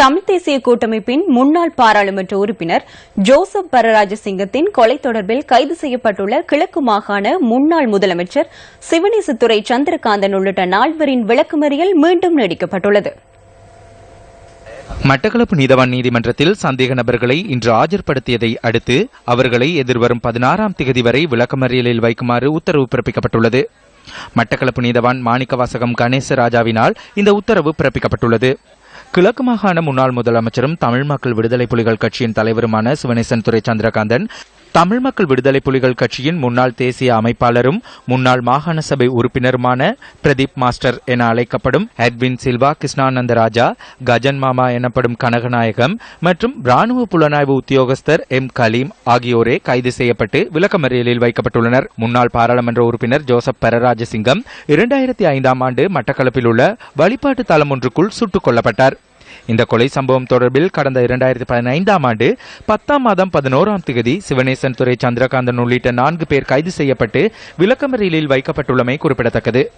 தமிழ் தேசிய கூட்டமைப்பின் முன்னாள் பாராளுமன்ற உறுப்பினர் ஜோசப் பரராஜசிங்கத்தின் கொலை தொடர்பில் கைது செய்யப்பட்டுள்ள கிழக்கு மாகாண முன்னாள் முதலமைச்சர் சிவனேசத்துறை சந்திரகாந்தன் உள்ளிட்ட நால்வரின் விளக்குமறியல் மீண்டும் நீடிக்கப்பட்டுள்ளது. மட்டக்களப்பு நீதவான் நீதிமன்றத்தில் சந்தேக நபர்களை இன்று ஆஜர்படுத்தியதை அடுத்து அவர்களை எதிர்வரும் பதினாறாம் திகதி வரை விளக்கமறியலில் வைக்குமாறு உத்தரவு பிறப்பிக்கப்பட்டுள்ளது. மட்டக்களப்பு நீதவான் மாணிக்கவாசகம் கணேச ராஜாவினால் இந்த உத்தரவு பிறப்பிக்கப்பட்டுள்ளது. கிழக்கு மாகாண முன்னாள் முதலமைச்சரும் தமிழ் மக்கள் விடுதலை புலிகள் கட்சியின் தலைவருமான சிவனேசன் துறை சந்திரகாந்தன் தமிழ் மக்கள் விடுதலை புலிகள் கட்சியின் முன்னாள் தேசிய அமைப்பாளரும் முன்னாள் மாகாண சபை உறுப்பினருமான பிரதீப் மாஸ்டர் என அழைக்கப்படும் எட்வின் சில்வா கிருஷ்ணானந்த ராஜா கஜன் மாமா எனப்படும் கனகநாயகம் மற்றும் ராணுவ புலனாய்வு உத்தியோகஸ்தர் எம் கலீம் ஆகியோரே கைது செய்யப்பட்டு விளக்கமறியலில் வைக்கப்பட்டுள்ளனர். முன்னாள் பாராளுமன்ற உறுப்பினர் ஜோசப் பரராஜசிங்கம் இரண்டாயிரத்தி ஐந்தாம் ஆண்டு மட்டக்களப்பில் உள்ள வழிபாட்டு தலம் ஒன்றுக்குள் சுட்டுக் கொல்லப்பட்டார். இந்த கொலை சம்பவம் தொடர்பில் கடந்த இரண்டாயிரத்தி பதினைந்தாம் ஆண்டு பத்தாம் மாதம் பதினோராம் தேதி சிவனேசன் துறை சந்திரகாந்தன் உள்ளிட்ட நான்கு பேர் கைது செய்யப்பட்டு விளக்கமறியலில் வைக்கப்பட்டுள்ளமை குறிப்பிடத்தக்கது.